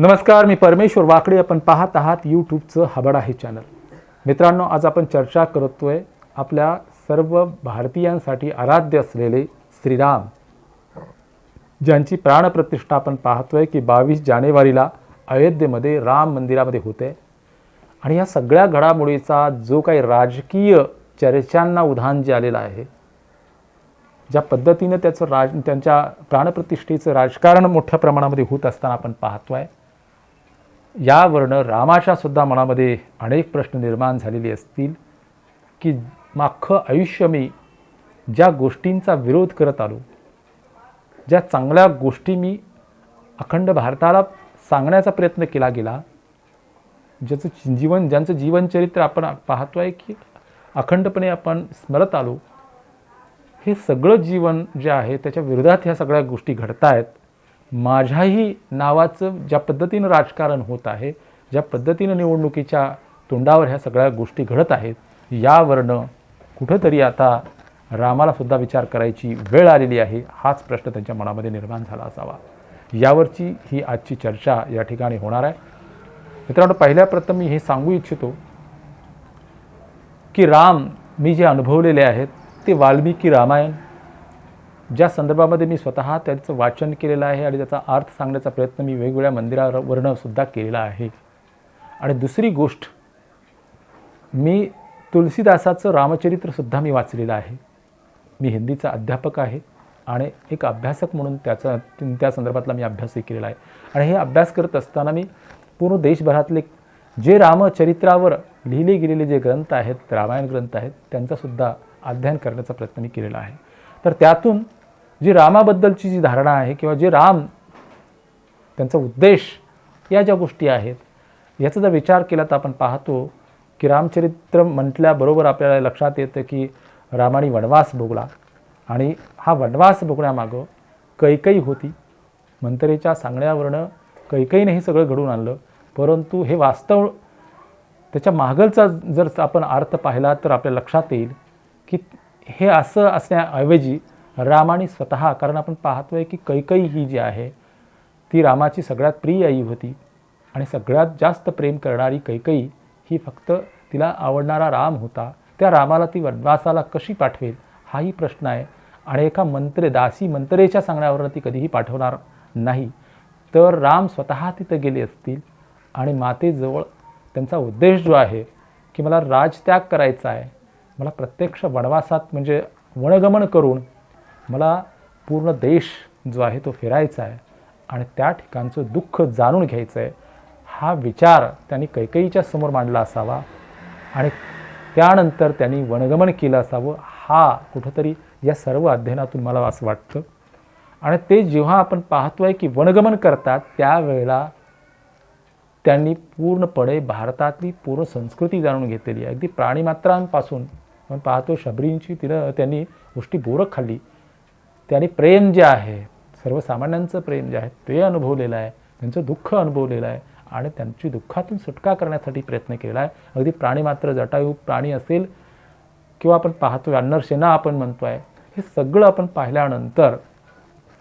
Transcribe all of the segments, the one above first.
नमस्कार मी परमेश्वर वाकडे. आपण पाहत आहात यूट्यूबचं हबड आहे चॅनल. मित्रांनो आज आपण चर्चा करतोय आपल्या सर्व भारतीयांसाठी आराध्य असलेले श्रीराम ज्यांची प्राणप्रतिष्ठा आपण पाहतोय की बावीस जानेवारीला अयोध्येमध्ये राम मंदिरामध्ये होते. आणि या सगळ्या घडामोडीचा जो काही राजकीय चर्चांना उधाण जे आलेलं आहे ज्या पद्धतीनं त्याचं राज त्यांच्या प्राणप्रतिष्ठेचं राजकारण मोठ्या प्रमाणामध्ये होत असताना आपण पाहतो आहे यावरनं रामाच्या सुद्धा मनामध्ये अनेक प्रश्न निर्माण झालेले असतील की मागं आयुष्य मी ज्या गोष्टींचा विरोध करत आलो ज्या चांगल्या गोष्टी मी अखंड भारताला सांगण्याचा प्रयत्न केला गेला ज्याचं जीवन ज्यांचं जीवनचरित्र आपण पाहतो आहे की अखंडपणे आपण स्मरत आलो हे सगळं जीवन जे आहे त्याच्या विरोधात ह्या सगळ्या गोष्टी घडत आहेत माझ्याही नावाचं ज्या पद्धतीनं राजकारण होत आहे ज्या पद्धतीनं निवडणुकीच्या तोंडावर ह्या सगळ्या गोष्टी घडत आहेत यावरनं कुठंतरी आता रामालासुद्धा विचार करायची वेळ आलेली आहे हाच प्रश्न त्यांच्या मनामध्ये निर्माण झाला असावा. यावरची ही आजची चर्चा या ठिकाणी होणार आहे. मित्रांनो पहिल्या प्रथम मी हे सांगू इच्छितो की राम मी जे अनुभवलेले आहेत ते वाल्मिकी रामायण ज्या संदर्भामध्ये मी स्वतः त्याचं वाचन केलेलं आहे आणि त्याचा अर्थ सांगण्याचा प्रयत्न मी वेगवेगळ्या मंदिरावरनं सुद्धा केलेला आहे. आणि दुसरी गोष्ट मी तुलसीदासाचं रामचरित्रसुद्धा मी वाचलेलं आहे. मी हिंदीचा अध्यापक आहे आणि एक अभ्यासक म्हणून त्याचा त्या संदर्भातला मी अभ्यासही केलेला आहे. आणि हे अभ्यास करत असताना मी पूर्ण देशभरातले जे रामचरित्रावर लिहिले गेलेले जे ग्रंथ आहेत रामायण ग्रंथ आहेत त्यांचासुद्धा अध्ययन करण्याचा प्रयत्न मी केलेला आहे. तर त्यातून जी रामाबद्दलची जी धारणा आहे किंवा जे राम त्यांचा उद्देश या ज्या गोष्टी आहेत याचा जर विचार केला तर आपण पाहतो की रामचरित्र म्हटल्याबरोबर आपल्याला लक्षात येतं की रामाने वनवास भोगला आणि हा वनवास भोगण्यामागं कैकई होती. मंतरेच्या सांगण्यावरनं कैकईने हे सगळं घडून आणलं. परंतु हे वास्तव त्याच्या मागलचा जर आपण अर्थ पाहिला तर आपल्या लक्षात येईल की हे असं असण्याऐवजी रामाने स्वतः कारण आपण पाहतोय की कैकई ही जी आहे ती रामाची सगळ्यात प्रिय आई होती. आणि सगळ्यात जास्त प्रेम करणारी कैकई ही फक्त तिला आवडणारा राम होता. त्या रामाला ती वनवासाला कशी पाठवेल हाही प्रश्न आहे. आणि एका मंत्रे दासी मंत्रेच्या सांगण्यावरून ती कधीही पाठवणार नाही. तर राम स्वतः तिथं गेले असतील आणि मातेजवळ त्यांचा उद्देश जो आहे की मला राजत्याग करायचा आहे. मला प्रत्यक्ष वनवासात म्हणजे वणगमन करून मला पूर्ण देश जो आहे तो फिरायचा आहे आणि त्या ठिकाणचं दुःख जाणून घ्यायचं आहे हा विचार त्यांनी कैकईच्या समोर मांडला असावा आणि त्यानंतर त्यांनी वनगमन केलं असावं हा कुठंतरी या सर्व अध्ययनातून मला असं वाटतं. आणि ते जेव्हा आपण पाहतो आहे की वनगमन करतात त्यावेळेला त्यांनी पूर्णपणे भारतातली पूर्ण संस्कृती जाणून घेतलेली आहे. अगदी प्राणीमात्रांपासून आपण पाहतो शबरींची तिनं त्यांनी गोष्टी बोरं खाल्ली. त्याने प्रेम जे आहे सर्वसामान्यांचं प्रेम जे आहे ते अनुभवलेलं आहे त्यांचं दुःख अनुभवलेलं आहे आणि त्यांची दुःखातून सुटका करण्यासाठी प्रयत्न केलेला आहे. अगदी प्राणीमात्र जटायू प्राणी असेल किंवा आपण पाहतोय अन्नरसेना आपण म्हणतो आहे हे सगळं आपण पाहिल्यानंतर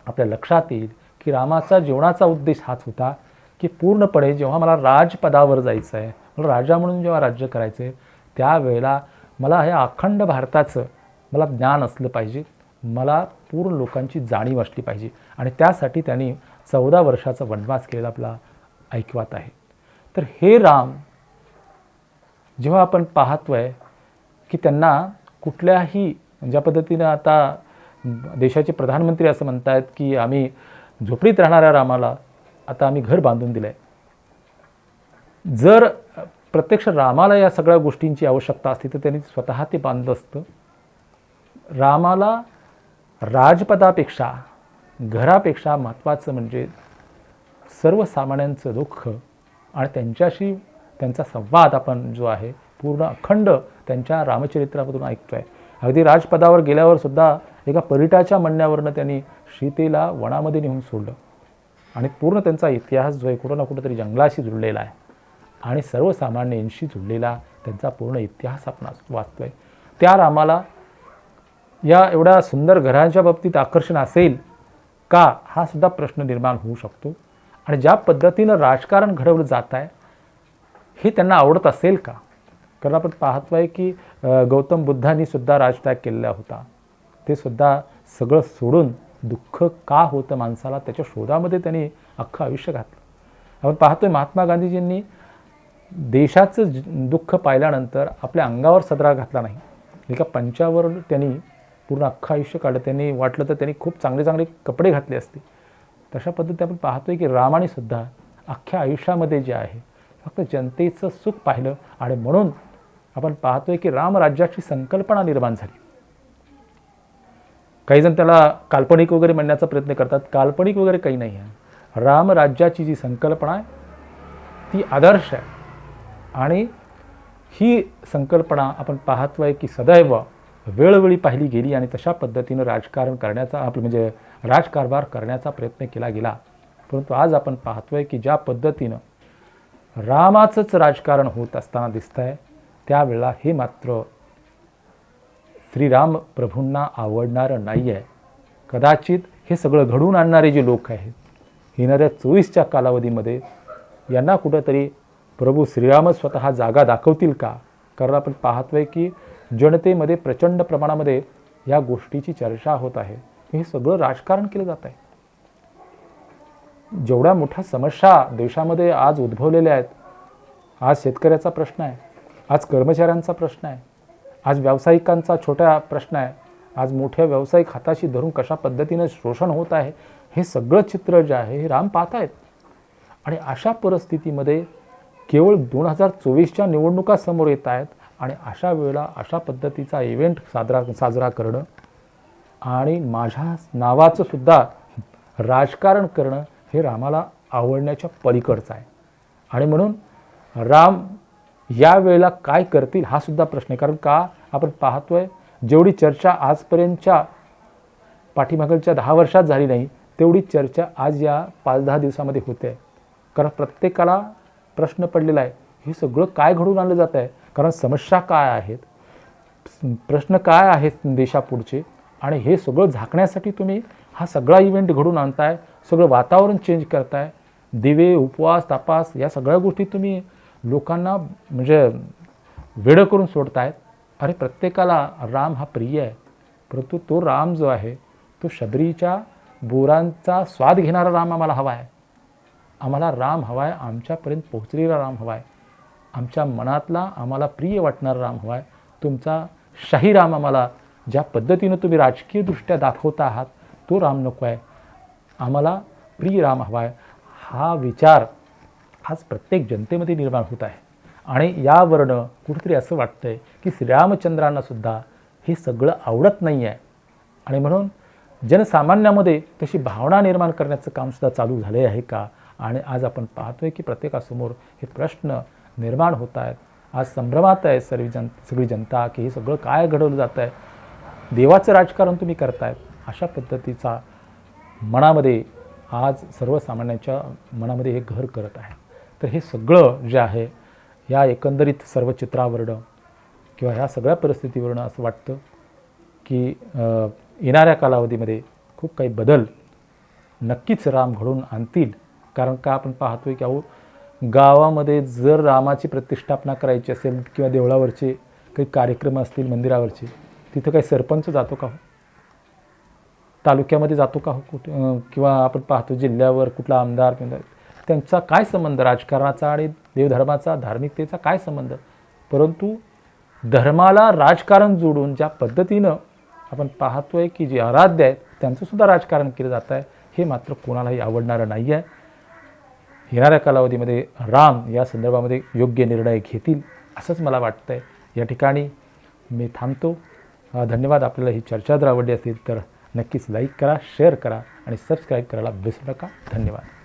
आपल्या लक्षात येईल की रामाचा जीवनाचा उद्देश हाच होता की पूर्णपणे जेव्हा मला राजपदावर जायचं आहे मला राजा म्हणून जेव्हा राज्य करायचं आहे त्यावेळेला मला हे अखंड भारताचं मला ज्ञान असलं पाहिजे. मला पूर्ण लोकांची जाणीव असली पाहिजे. आणि त्यासाठी त्यांनी चौदा वर्षाचा वनवास केलेला आपला ऐकवात आहे. तर हे राम जेव्हा आपण पाहतोय की त्यांना कुठल्याही ज्या पद्धतीनं आता देशाचे प्रधानमंत्री असं म्हणतात की आम्ही झोपडीत राहणाऱ्या रामाला आता आम्ही घर बांधून दिलं आहे जर प्रत्यक्ष रामाला या सगळ्या गोष्टींची आवश्यकता असती तर त्यांनी स्वतः ते बांधलं असतं. रामाला राजपदापेक्षा घरापेक्षा महत्त्वाचं म्हणजे सर्वसामान्यांचं दुःख आणि त्यांच्याशी त्यांचा संवाद आपण जो आहे पूर्ण अखंड त्यांच्या रामचरित्रामधून ऐकतो आहे अगदी राजपदावर गेल्यावर सुद्धा एका परिटाच्या म्हणण्यावरनं त्यांनी सीतेला वनामध्ये नेऊन सोडलं. आणि पूर्ण त्यांचा इतिहास जो आहे कुठं ना कुठंतरी जंगलाशी जुळलेला आहे. आणि सर्वसामान्यांशी जुळलेला त्यांचा पूर्ण इतिहास आपण वाचतो आहे त्या रामाला या एवढ्या सुंदर घरांच्या बाबतीत आकर्षण असेल का? हा सुद्धा प्रश्न निर्माण होऊ शकतो. आणि ज्या पद्धतीनं राजकारण घडवलं जात आहे हे त्यांना आवडत असेल का? कारण आपण पाहतो आहे की गौतम बुद्धांनी सुद्धा राजत्याग केलेला होता. ते सुद्धा सगळं सोडून दुःख का होतं माणसाला त्याच्या शोधामध्ये त्यांनी अख्खं आयुष्य घातलं. आपण पाहतोय महात्मा गांधीजींनी देशाचं दुःख पाहिल्यानंतर आपल्या अंगावर सदरा घातला नाही. एका पंचावर त्यांनी पूर्ण अख्खं आयुष्य काढलं. त्यांनी वाटलं तर त्यांनी खूप चांगले चांगले कपडे घातले असते तशा पद्धती आपण पाहतोय की रामाने सुद्धा अख्ख्या आयुष्यामध्ये जे आहे फक्त जनतेचं सुख पाहिलं. आणि म्हणून आपण पाहतोय की रामराज्याची संकल्पना निर्माण झाली. काही जण त्याला काल्पनिक वगैरे म्हणण्याचा प्रयत्न करतात. काल्पनिक वगैरे काही नाही आहे. रामराज्याची जी संकल्पना आहे ती आदर्श आहे. आणि ही संकल्पना आपण पाहतोय की सदैव वेळोवेळी पाहिली गेली आणि तशा पद्धतीनं राजकारण करण्याचा आपलं म्हणजे राजकारभार करण्याचा प्रयत्न केला गेला. परंतु आज आपण पाहतोय की ज्या पद्धतीनं रामाचंच राजकारण होत असताना दिसतं आहे त्यावेळेला हे मात्र श्रीराम प्रभूंना आवडणारं नाही आहे कदाचित हे सगळं घडवून आणणारे जे लोक आहेत येणाऱ्या चोवीसच्या कालावधीमध्ये यांना कुठंतरी प्रभू श्रीरामच स्वतः जागा दाखवतील का? कारण आपण पाहतोय की जनतेमध्ये प्रचंड प्रमाणामध्ये या गोष्टीची चर्चा होत आहे. हे सगळं राजकारण केलं जात आहे. जेवढ्या मोठ्या समस्या देशामध्ये आज उद्भवलेल्या आहेत आज शेतकऱ्याचा प्रश्न आहे आज कर्मचाऱ्यांचा प्रश्न आहे आज व्यावसायिकांचा छोटा प्रश्न आहे आज मोठ्या व्यावसायिक हाताशी धरून कशा पद्धतीनं शोषण होत आहे हे सगळं चित्र जे आहे हे राम पाहत आहेत. आणि अशा परिस्थितीमध्ये केवळ दोन हजार चोवीसच्या निवडणुका समोर येत आहेत आणि अशा वेळेला अशा पद्धतीचा इव्हेंट साजरा साजरा करणं आणि माझ्या नावाचं सुद्धा राजकारण करणं हे रामाला आवडण्याच्या पलीकडचं आहे. आणि म्हणून राम या वेळेला काय करतील हा सुद्धा प्रश्न आहे. कारण का? आपण पाहतोय जेवढी चर्चा आजपर्यंतच्या पाठीमागलच्या दहा वर्षात झाली नाही तेवढी चर्चा आज या पाच दहा दिवसामध्ये होते. आहे कारण प्रत्येकाला प्रश्न पडलेला आहे हे सगळं काय घडून आणलं जात आहे कारण समस्या काय आहेत? प्रश्न काय आहेत देशापुढचे? आणि हे सगळं झाकण्यासाठी तुम्ही हा सगळा इव्हेंट घडून आणताय सगळं वातावरण चेंज करताय. दिवे उपवास तापास या सगळ्या गोष्टी तुम्ही लोकांना म्हणजे वेडं करून सोडतायत. अरे प्रत्येकाला राम हा प्रिय आहे. परंतु तो राम जो आहे तो शबरीच्या बोरांचा स्वाद घेणारा राम आम्हाला हवा आहे आम्हाला राम हवा आहे आमच्यापर्यंत पोहोचलेला राम हवा आहे आमच्या मनातला आम्हाला प्रिय वाटणारा राम हवा आहे तुमचा शाही राम आम्हाला ज्या पद्धतीनं तुम्ही राजकीयदृष्ट्या दाखवता आहात तो राम नको आहे. आम्हाला प्रिय राम हवा आहे हा विचार आज प्रत्येक जनतेमध्ये निर्माण होत आहे. आणि यावरनं कुठेतरी असं वाटतं आहे की श्रीरामचंद्रांनासुद्धा हे सगळं आवडत नाही आहे आणि म्हणून जनसामान्यामध्ये तशी भावना निर्माण करण्याचं कामसुद्धा चालू झाले आहे का? आणि आज आपण पाहतोय की प्रत्येकासमोर हे प्रश्न निर्माण होत आहेत. आज संभ्रमात आहे सर्व जन सगळी जनता की हे सगळं काय घडवलं जात आहे? देवाचं राजकारण तुम्ही करतायत. अशा पद्धतीचा मनामध्ये आज सर्वसामान्यांच्या मनामध्ये हे घर करत आहे. तर हे सगळं जे आहे या एकंदरीत सर्व चित्रावरनं किंवा ह्या सगळ्या परिस्थितीवरनं असं वाटतं की येणाऱ्या कालावधीमध्ये खूप काही बदल नक्कीच राम घडून आणतील. कारण का आपण पाहतोय की अहो गावामध्ये जर रामाची प्रतिष्ठापना करायची असेल किंवा देवळावरचे काही कार्यक्रम असतील मंदिरावरचे तिथं काही सरपंच जातो का हो? तालुक्यामध्ये जातो का हो कुठे? किंवा आपण पाहतो जिल्ह्यावर कुठला आमदार किंवा त्यांचा काय संबंध? राजकारणाचा आणि देवधर्माचा धार्मिकतेचा काय संबंध? परंतु धर्माला राजकारण जोडून ज्या पद्धतीनं आपण पाहतोय की जे आराध्य आहेत त्यांचंसुद्धा राजकारण केलं जात आहे हे मात्र कोणालाही आवडणारं नाही आहे येणाऱ्या कालावधीमध्ये राम या संदर्भामध्ये योग्य निर्णय घेतील असंच मला वाटतं आहे या ठिकाणी मी थांबतो. धन्यवाद. आपल्याला ही चर्चा जर आवडली असेल तर नक्कीच लाईक करा शेअर करा आणि सबस्क्राईब करायला विसरू नका. धन्यवाद.